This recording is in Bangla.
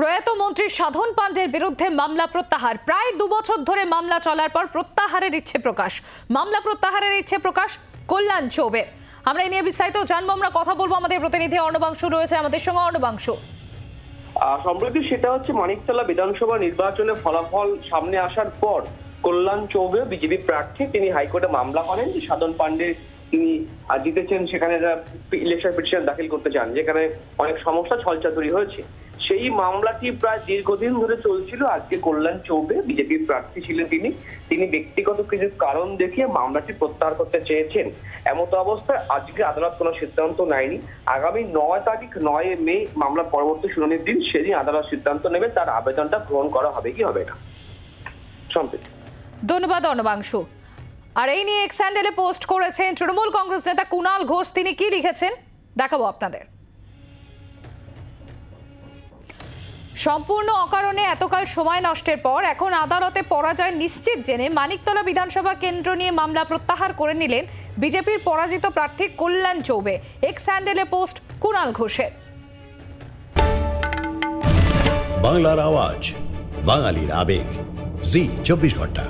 প্রয়াত মন্ত্রী সাধন পাণ্ডের বিরুদ্ধে মামলা প্রত্যাহার। প্রায় দু বছর ধরে মামলা চলার পর প্রত্যাহারের ইচ্ছে প্রকাশ। মামলা প্রত্যাহারের ইচ্ছে প্রকাশ কল্যাণ চৌবে। আমরা এই নিয়ে বিস্তারিত জানব, আমরা কথা বলব আমাদের প্রতিনিধি অর্ণবাংশু রয়েছে আমাদের সঙ্গে। অর্ণবাংশ। সম্প্রতি সেটা হচ্ছে মানিকতলা বিধানসভা নির্বাচনে ফলাফল সামনে আসার পর কল্যাণ চৌবে বিজেপি প্রার্থী, তিনি হাইকোর্টে মামলা করেন যে সাধন পান্ডে তিনি জিতেছেন, সেখানে ইলেকশন পিটিশন দাখিল করতে চান, যেখানে অনেক সমস্যা ছলচাতুরি হয়েছে। সেই মামলাটি প্রায় দীর্ঘদিন ধরে চলছিল। আজকে কল্যাণ চৌবে বিজেপি প্রার্থী ছিলেন তিনি। তিনি ব্যক্তিগত কিছু কারণ দেখিয়ে মামলাটি প্রত্যাহার করতে চেয়েছেন। এমত অবস্থায় আজকে আদালত কোনো সিদ্ধান্ত নেয়নি। আগামী নয় তারিখ, নয় মে মামলার পরবর্তী শুনানির দিন সেদিন আদালত সিদ্ধান্ত নেবে তার আবেদনটা গ্রহণ করা হবে কি হবে না। সম্প্রীতি ধন্যবাদ, অর্ণবাংশু। আর এই নিয়ে এক স্যান্ডেলে পোস্ট করেছেন তৃণমূল কংগ্রেস নেতা কুণাল ঘোষ। তিনি কি লিখেছেন? দেখাবো আপনাদের। সম্পূর্ণ অকারণে এতকাল সময় নষ্টের পর এখন আদালতে পরাজয় নিশ্চিত জেনে মানিকতলা বিধানসভা কেন্দ্র নিয়ে মামলা প্রত্যাহার করে নিলেন বিজেপির পরাজিত প্রার্থী কল্যাণ চৌবে। এক্স স্যান্ডেলে পোস্ট কুণাল ঘোষের। বাংলার আওয়াজ, বাঙালির আবেগ। জি, চব্বিশ ঘণ্টা।